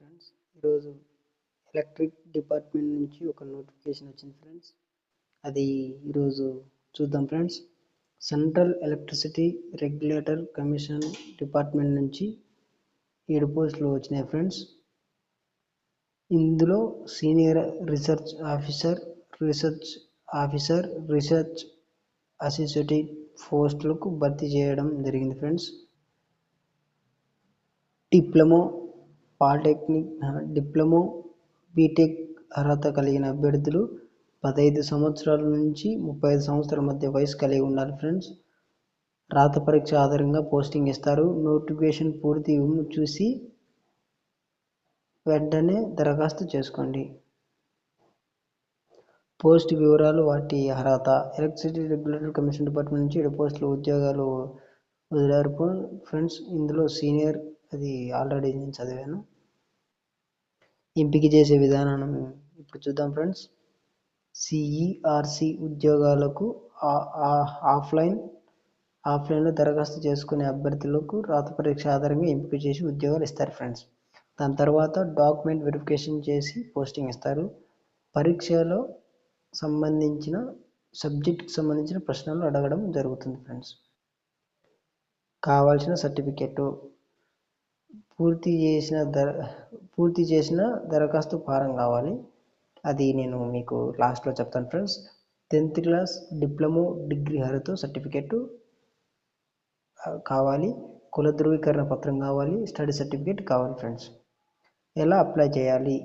Friends ఈరోజు electric department నుంచి ఒక నోటిఫికేషన్ వచ్చింది ఫ్రెండ్స్. అది ఈరోజు చూద్దాం friends. Central electricity regulator commission department నుంచి ఏడు పోస్టులు వచ్చినాయి ఫ్రెండ్స్. ఇందులో senior research officer research officer research assistant పోస్టులకు భర్తీ చేయడం జరిగింది friends. Diploma polytechnic diploma BTech అర్హత కలిగిన అభ్యర్థులు పదహైదు సంవత్సరాల నుంచి ముప్పై ఐదు సంవత్సరాల మధ్య వయసు కలిగి ఉండాలి ఫ్రెండ్స్. రాత పరీక్ష ఆధారంగా పోస్టింగ్ ఇస్తారు. నోటిఫికేషన్ పూర్తి చూసి వెంటనే దరఖాస్తు చేసుకోండి. పోస్ట్ వివరాలు వాటి అర్హత ఎలక్ట్రిసిటీ రెగ్యులేటర్ కమిషన్ డిపార్ట్మెంట్ నుంచి ఏడు పోస్టులు ఉద్యోగాలు వదిలారు. ఫ్రెండ్స్ ఇందులో సీనియర్ అది ఆల్రెడీ నేను చదివాను. ఎంపిక చేసే విధానం ఇప్పుడు చూద్దాం ఫ్రెండ్స్. సిఈఆర్సి ఉద్యోగాలకు ఆఫ్లైన్ ఆఫ్లైన్లో దరఖాస్తు చేసుకునే అభ్యర్థులకు రాత పరీక్ష ఆధారంగా ఎంపిక చేసి ఉద్యోగాలు ఇస్తారు ఫ్రెండ్స్. దాని తర్వాత డాక్యుమెంట్ వెరిఫికేషన్ చేసి పోస్టింగ్ ఇస్తారు. పరీక్షలో సంబంధించిన సబ్జెక్ట్కి సంబంధించిన ప్రశ్నలు అడగడం జరుగుతుంది ఫ్రెండ్స్. కావాల్సిన సర్టిఫికెట్ పూర్తి చేసిన దర పూర్తి చేసిన దరఖాస్తు ఫారం కావాలి. అది నేను మీకు లాస్ట్లో చెప్తాను friends tenth class diploma degree హరితో certificate కావాలి. కుల ధృవీకరణ పత్రం కావాలి. స్టడీ సర్టిఫికేట్ కావాలి ఫ్రెండ్స్ ఎలా అప్లై చేయాలి?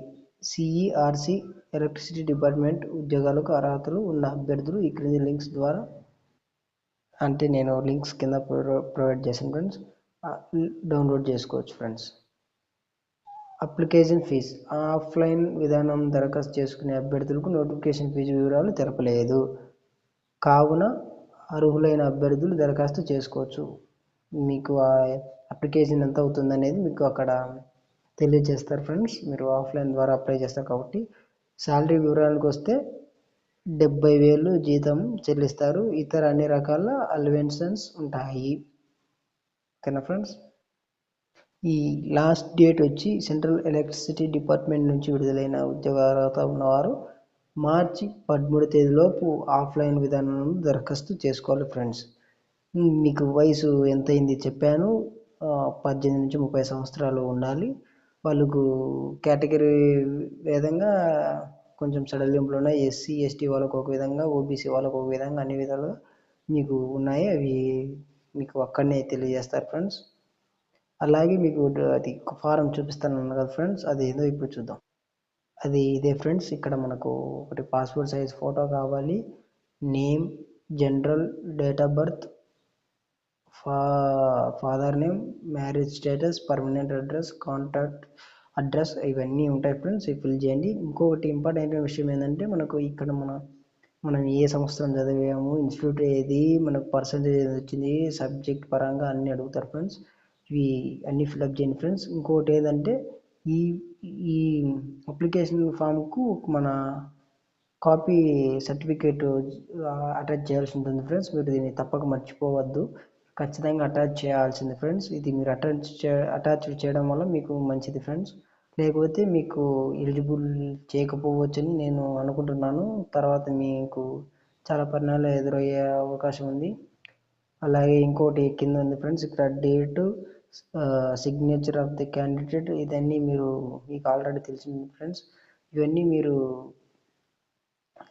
సిఈఆర్సి ఎలక్ట్రిసిటీ డిపార్ట్మెంట్ ఉద్యోగాలకు అర్హతలు ఉన్న అభ్యర్థులు ఈ క్రింది లింక్స్ ద్వారా అంటే నేను లింక్స్ కింద ప్రొవైడ్ చేశాను ఫ్రెండ్స్ డౌన్లోడ్ చేసుకోవచ్చు ఫ్రెండ్స్ అప్లికేషన్ ఫీజ్. ఆఫ్లైన్ విధానం దరఖాస్తు చేసుకునే అభ్యర్థులకు నోటిఫికేషన్ ఫీజు వివరాలు తెలపలేదు. కావున అర్హులైన అభ్యర్థులు దరఖాస్తు చేసుకోవచ్చు. మీకు ఆ అప్లికేషన్ ఎంత అవుతుంది అనేది మీకు అక్కడ తెలియజేస్తారు ఫ్రెండ్స్. మీరు ఆఫ్లైన్ ద్వారా అప్లై చేస్తారు కాబట్టి శాలరీ వివరాలకు వస్తే డెబ్బై వేలు జీతం చెల్లిస్తారు. ఇతర అన్ని రకాల అల్వెన్షన్స్ ఉంటాయి. ఓకేనా ఫ్రెండ్స్? ఈ లాస్ట్ డేట్ వచ్చి సెంట్రల్ ఎలక్ట్రిసిటీ డిపార్ట్మెంట్ నుంచి విడుదలైన ఉద్యోగ అర్హత ఉన్నవారు మార్చి పదమూడు తేదీలోపు ఆఫ్లైన్ విధానంలో దరఖాస్తు చేసుకోవాలి ఫ్రెండ్స్. మీకు వయసు ఎంత అయింది చెప్పాను పద్దెనిమిది నుంచి ముప్పై సంవత్సరాలు ఉండాలి. వాళ్ళకు కేటగిరీ విధంగా కొంచెం సడలింపులు ఉన్నాయి. ఎస్సీ ఎస్టీ వాళ్ళకు ఒక విధంగా ఓబీసీ వాళ్ళకు ఒక విధంగా అన్ని విధాలుగా మీకు ఉన్నాయి. అవి మీకు అక్కడనే తెలియజేస్తారు ఫ్రెండ్స్. అలాగే మీకు అది ఫారం చూపిస్తాను కదా ఫ్రెండ్స్ అది ఏదో ఇప్పుడు చూద్దాం. అది ఇదే ఫ్రెండ్స్ ఇక్కడ మనకు ఒకటి పాస్పోర్ట్ సైజ్ ఫోటో కావాలి. Name general date of birth ఫా father name marriage status permanent address contact address ఇవన్నీ ఉంటాయి ఫ్రెండ్స్ ఇవి ఫిల్ చేయండి. ఇంకొకటి ఇంపార్టెంట్ విషయం ఏంటంటే మనకు ఇక్కడ మన మనం ఏ సంవత్సరం చదివాము ఇన్స్టిట్యూట్ ఏది మనకు పర్సంటేజ్ ఏది వచ్చింది సబ్జెక్ట్ పరంగా అన్నీ అడుగుతారు ఫ్రెండ్స్. ఇవి అన్నీ ఫిల్అప్ చేయండి ఫ్రెండ్స్ ఇంకోటి ఏంటంటే ఈ ఈ అప్లికేషన్ ఫామ్కు మన కాపీ సర్టిఫికేట్ అటాచ్ చేయాల్సి ఉంటుంది ఫ్రెండ్స్ మీరు దీన్ని తప్పక మర్చిపోవద్దు. ఖచ్చితంగా అటాచ్ చేయాల్సింది ఫ్రెండ్స్ ఇది మీరు అటాచ్ చే అటాచ్ చేయడం వల్ల మీకు మంచిది ఫ్రెండ్స్ లేకపోతే మీకు ఎలిజిబుల్ చేయకపోవచ్చని నేను అనుకుంటున్నాను. తర్వాత మీకు చాలా పరిణామాలు ఎదురయ్యే అవకాశం ఉంది. అలాగే ఇంకోటి కింద ఉంది ఫ్రెండ్స్ ఇక్కడ date signature of the candidate ఇదన్నీ మీరు మీకు ఆల్రెడీ తెలిసింది ఫ్రెండ్స్ ఇవన్నీ మీరు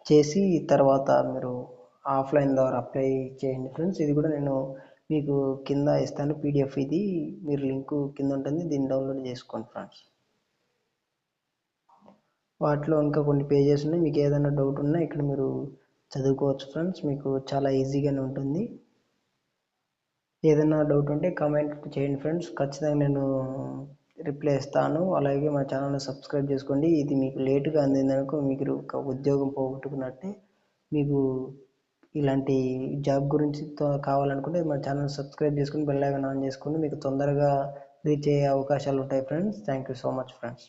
చేసి తర్వాత మీరు ఆఫ్లైన్ ద్వారా అప్లై చేయండి ఫ్రెండ్స్ ఇది కూడా నేను మీకు కింద ఇస్తాను పీడిఎఫ్ ఇది. మీరు లింక్ కింద ఉంటుంది దీన్ని డౌన్లోడ్ చేసుకోండి ఫ్రెండ్స్ వాటిలో ఇంకా కొన్ని పేజెస్ ఉన్నాయి. మీకు ఏదైనా డౌట్ ఉన్నా ఇక్కడ మీరు చదువుకోవచ్చు ఫ్రెండ్స్ మీకు చాలా ఈజీగానే ఉంటుంది. ఏదైనా డౌట్ ఉంటే కామెంట్ చేయండి ఫ్రెండ్స్ ఖచ్చితంగా నేను రిప్లై ఇస్తాను. అలాగే మా ఛానల్ని సబ్స్క్రైబ్ చేసుకోండి. ఇది మీకు లేటుగా అందిందనుకో మీకు ఒక ఉద్యోగం పోగొట్టుకున్నట్టే మీకు ఇలాంటి జాబ్ గురించి కావాలనుకుంటే మా ఛానల్ సబ్స్క్రైబ్ చేసుకుని బెల్ ఐకాన్ ఆన్ చేసుకుని మీకు తొందరగా రీచ్ అయ్యే అవకాశాలు ఉంటాయి friends thank you so much friends